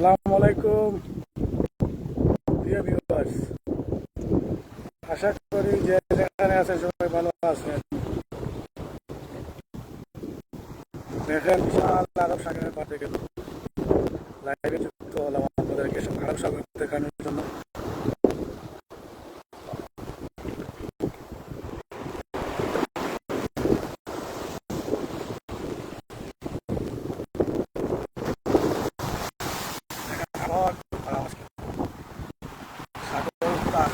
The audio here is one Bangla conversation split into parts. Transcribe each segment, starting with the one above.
আসসালামু আলাইকুম। আশা করি যেখানে আছে সবাই ভালো আছেন। দেখেন বিশাল আরব দেখানোর জন্য দেখেন আবহাওয়া খুব খারাপ আজকে। সাগর উত্তাল।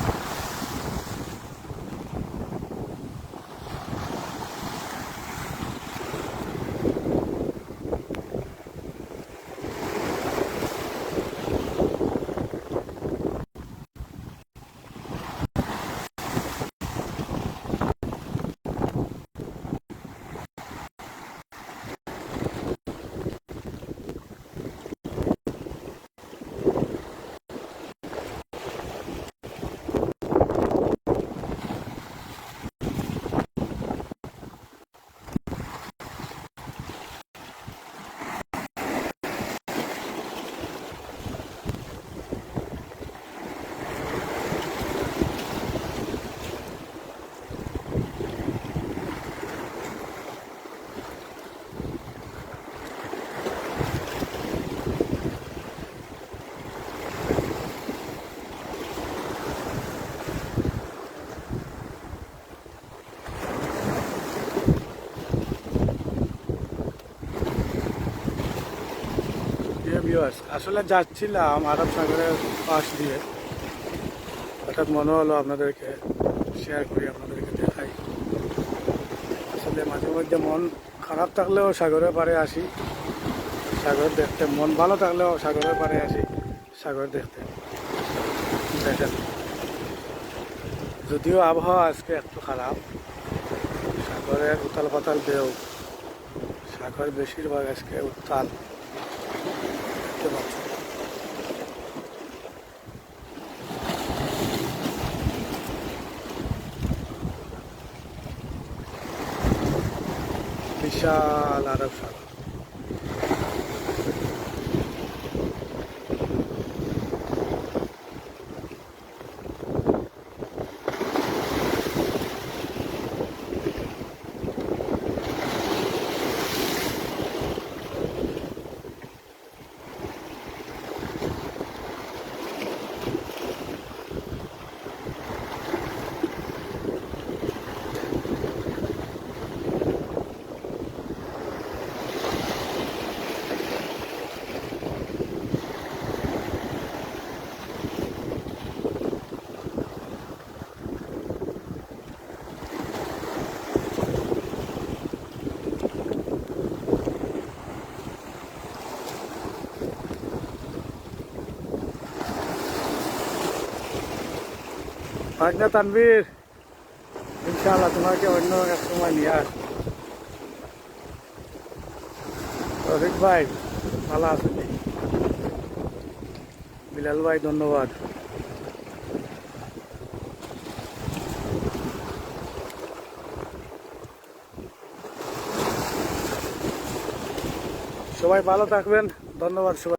Viewers, আসলে যাচ্ছিলাম আরব সাগরের পাশ দিয়ে। হঠাৎ মনে হলো আপনাদেরকে শেয়ার করি আপনাদেরকে দেখাই। আসলে মাঝে মধ্যে মন খারাপ থাকলেও সাগরের পাড়ে আসি। সাগর দেখতে মন ভালো থাকলেও সাগরের পাড়ে আসি সাগর দেখতে। দেখেন। যদিও আবহাওয়া আজকে একটু খারাপ সাগরের উতাল পাতাল ঢেউ সাগর বেশিরভাগ আজকে উত্তাল। দেখতে পাচ্ছেন বিশাল আরব সাগর ভাগনা তানবীর ইনশাআল্লাহ, তোমাকে অন্য এক সময় নিয়ে আস রফিক ভাই, ভালো আছেন? বিলাল ভাই, ধন্যবাদ। সবাই ভালো থাকবেন। ধন্যবাদ সবাই।